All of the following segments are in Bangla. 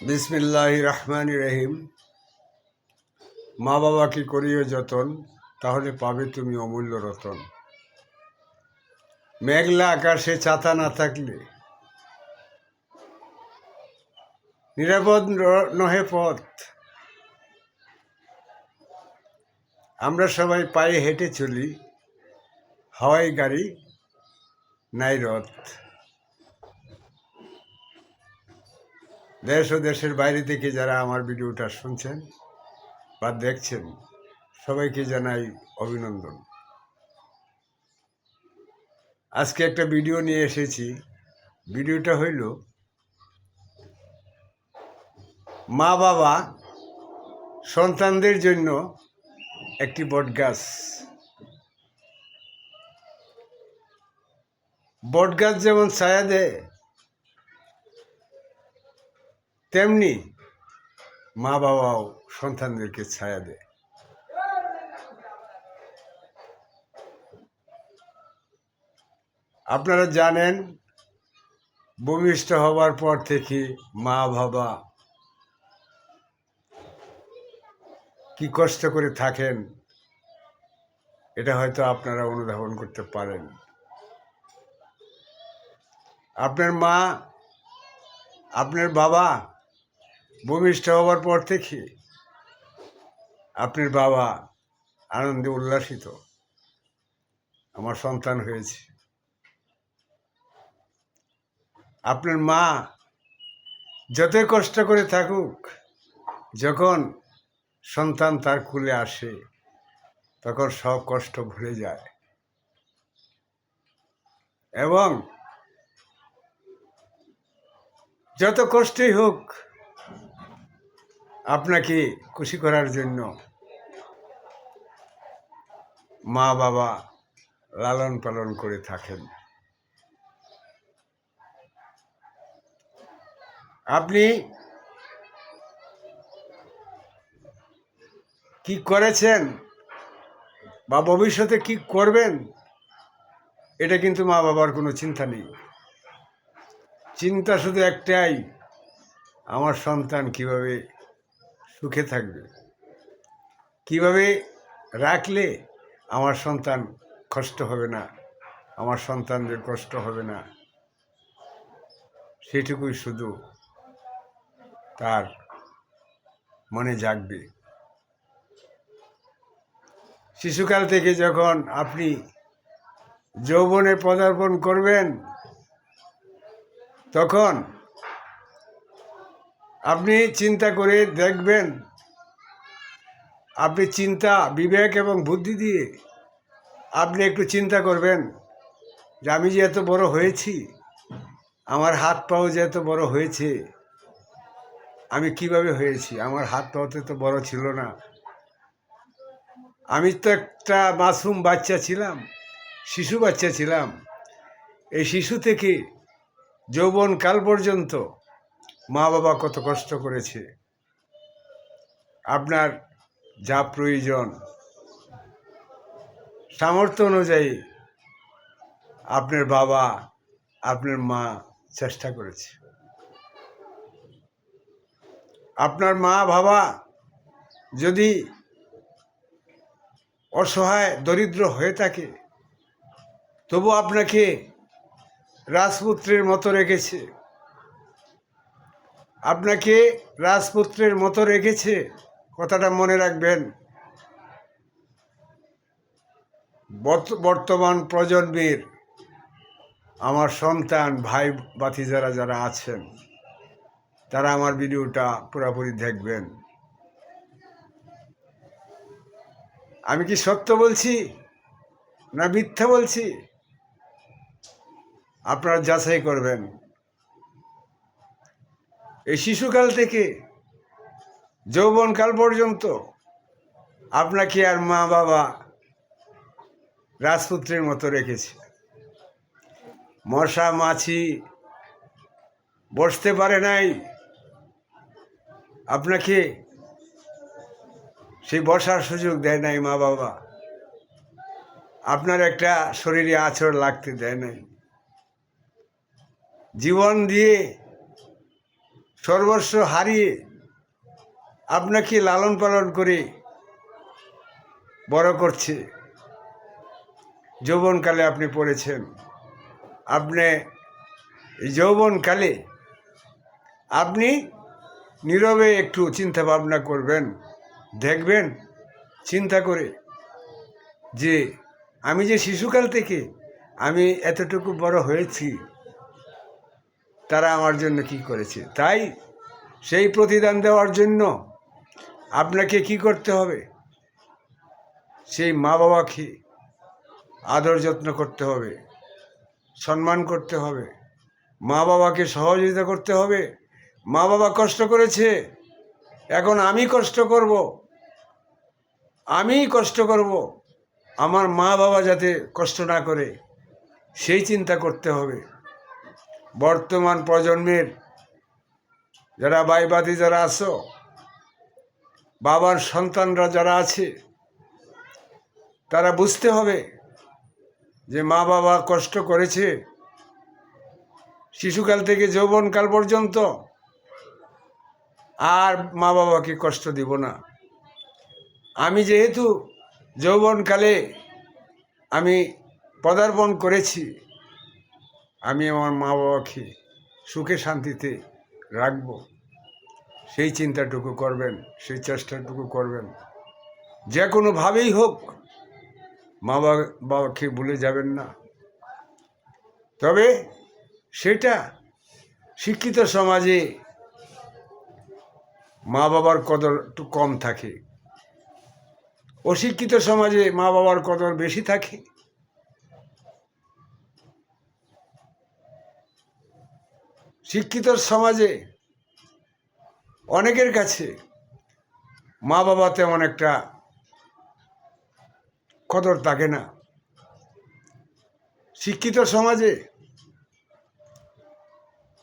বিসমিল্লাহ রহমান রহিম। মা বাবাকে করিও যতন, তাহলে পাবে তুমি অমূল্য রতন। মেঘলা আকাশে ছাতা না থাকলে, নিরাপদ নহে পথ। আমরা সবাই পায়ে হেঁটে চলি, হাওয়াই গাড়ি, নাই রথ। দেশ ও দেশের বাইরে থেকে যারা আমার ভিডিওটা শুনছেন বা দেখছেন, সবাইকে জানাই অভিনন্দন। আজকে একটা ভিডিও নিয়ে এসেছি। ভিডিওটা হইল, মা বাবা সন্তানদের জন্য একটি বটগাছ। বটগাছ যেমন ছায়া দেয় তেমনি মা বাবাও সন্তানদেরকে ছায়া দেয়। আপনারা জানেন ভূমিষ্ঠ হবার পর থেকে মা বাবা কি কষ্ট করে থাকেন, এটা হয়তো আপনারা অনুধাবন করতে পারেন। আপনার মা, আপনার বাবা ভূমিষ্ঠ হওয়ার পর থেকে আপনার বাবা আনন্দে উল্লাসিত। আমার সন্তান হয়েছে। আপনার মা যতই কষ্ট করে থাকুক, যখন সন্তান তার কুলে আসে, তখন সব কষ্ট ভুলে যায়। এবং যত কষ্টই হোক আপনাকে খুশি করার জন্য মা বাবা লালন পালন করে থাকেন। আপনি কি করেছেন বা ভবিষ্যতে কি করবেন, এটা কিন্তু মা বাবার কোনো চিন্তা নেই। চিন্তা শুধু একটাই, আমার সন্তান কীভাবে সুখে থাকবে। কীভাবে রাখলে আমার সন্তান কষ্ট হবে না, আমার সন্তানদের কষ্ট হবে না, সেটুকুই শুধু তার মনে জাগবে। শিশুকাল থেকে যখন আপনি যৌবনে পদার্পণ করবেন, তখন আপনি চিন্তা করে দেখবেন। আপনি চিন্তা, বিবেক এবং বুদ্ধি দিয়ে আপনি একটু চিন্তা করবেন যে আমি যে এত বড় হয়েছি, আমার হাত পাও যে এত বড় হয়েছে, আমি কীভাবে হয়েছি? আমার হাত পাওতে তো বড় ছিল না। আমি তো একটা মাসুম বাচ্চা ছিলাম, শিশু বাচ্চা ছিলাম। এই শিশু থেকে যৌবন কাল পর্যন্ত মা বাবা কত কষ্ট করেছে। আপনার যা প্রয়োজন। সামর্থ্য অনুযায়ী আপনার বাবা, আপনার মা চেষ্টা করেছে। আপনার মা বাবা যদি অসহায়, দরিদ্র হয়ে থাকে, তবু আপনাকে রাজপুত্রের মতো রেখেছে। আপনাকে রাজপুত্রের মতো রেখেছে? কথাটা মনে রাখবেন। বর্ত- বর্তমান প্রজন্মের আমার সন্তান, ভাই বাতি যারা যারা আছেন, তারা আমার ভিডিওটা পুরোপুরি দেখবেন। আমি কি সত্য বলছি? না মিথ্যা বলছি? আপনারা যাচাই করবেন। এই শিশুকাল থেকে যৌবনকাল পর্যন্ত আপনাকে আর মা বাবা রাজপুত্রের মতো রেখেছে। মশা, মাছি বসতে পারে নাই। আপনাকে সেই বসার সুযোগ দেয় নাই মা বাবা। আপনার একটা শরীরে আচর লাগতে দেয় নাই। জীবন দিয়ে সর্বস্ব হারিয়ে আপনাকে লালন পালন করে বড় করছে। যৌবনকালে আপনি পড়েছেন। আপনি যৌবনকালে আপনি নীরবে একটু চিন্তা ভাবনা করবেন, দেখবেন, চিন্তা করে যে আমি যে শিশুকাল থেকে আমি এতটুকু বড় হয়েছি তারা আমার জন্য কি করেছে? তাই সেই প্রতিদান দেওয়ার জন্য আপনাকে কি করতে হবে? সেই মা বাবাকে আদর যত্ন করতে হবে, সম্মান করতে হবে মা বাবাকে সহযোগিতা করতে হবে। মা বাবা কষ্ট করেছে, এখন আমি কষ্ট করব আমি কষ্ট করব। আমার মা বাবা যাতে কষ্ট না করে, সেই চিন্তা করতে হবে। বর্তমান প্রজন্মের যারা বাইবাদী যারা আছো, বাবার সন্তানরা যারা আছে, তারা বুঝতে হবে যে মা বাবা কষ্ট করেছে শিশুকাল থেকে যৌবনকাল পর্যন্ত আর মা বাবাকে কষ্ট দিব না। আমি যেহেতু যৌবনকালে আমি পদার্পণ করেছি আমি আমার মা বাবাকে সুখে শান্তিতে রাখব। সেই চিন্তাটুকু করবেন, সেই চেষ্টাটুকু করবেন। যে কোনোভাবেই হোক মা বাবা বাবাকে ভুলে যাবেন না। তবে সেটা শিক্ষিত সমাজে মা বাবার কদর একটু কম থাকে। অশিক্ষিত সমাজে মা বাবার কদর বেশি থাকে। শিক্ষিত সমাজে অনেকের কাছে মা বাবা তেমন একটা কদর থাকে না। শিক্ষিত সমাজে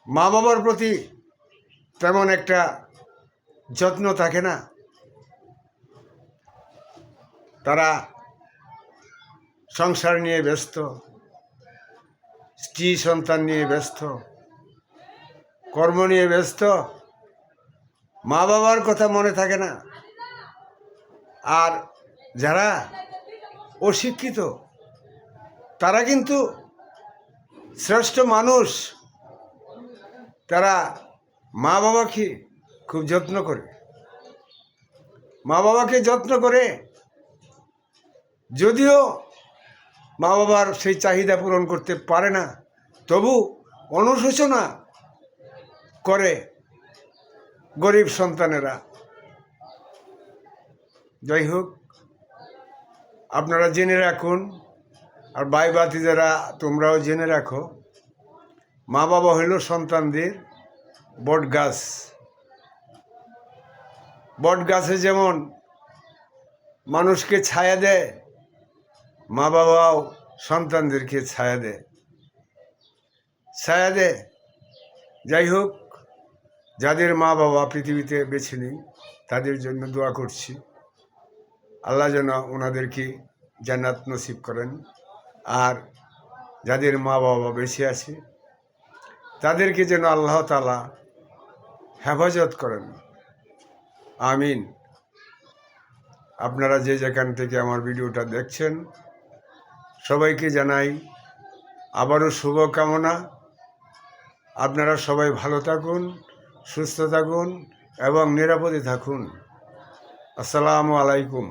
মা বাবার প্রতি তেমন একটা যত্ন থাকে না। তারা সংসার নিয়ে ব্যস্ত, স্ত্রী সন্তান নিয়ে ব্যস্ত কর্ম নিয়ে ব্যস্ত, মা বাবার কথা মনে থাকে না। আর যারা অশিক্ষিত, তারা কিন্তু শ্রেষ্ঠ মানুষ। তারা মা বাবাকে খুব যত্ন করে। মা বাবাকে যত্ন করে যদিও মা বাবার সেই চাহিদা পূরণ করতে পারে না, তবু অনুশোচনা করে গরিব সন্তানেরা। যাই হোক, আপনারা জেনে রাখুন, আর বাই বাতি যারা তোমরাও জেনে রাখো মা বাবা হইল সন্তানদের বট গাছ বট গাছে যেমন মানুষকে ছায়া দেয় মা বাবাও সন্তানদেরকে ছায়া দেয়। ছায়া দেয়। যাই হোক যাদের মা বাবা পৃথিবীতে বেছে নেই, তাদের জন্য দোয়া করছি। আল্লাহ যেন ওনাদেরকে জান্নাত নসিব করেন। আর যাদের মা বাবা বেঁচে আছে, তাদেরকে যেন আল্লাহ তালা হেফাজত করেন। আমিন। আপনারা যে যেখান থেকে আমার ভিডিওটা দেখছেন, সবাইকে জানাই আবারও শুভকামনা। আপনারা সবাই ভালো থাকুন। সুস্থ থাকুন এবং নিরাপদে থাকুন। আসসালামু আলাইকুম।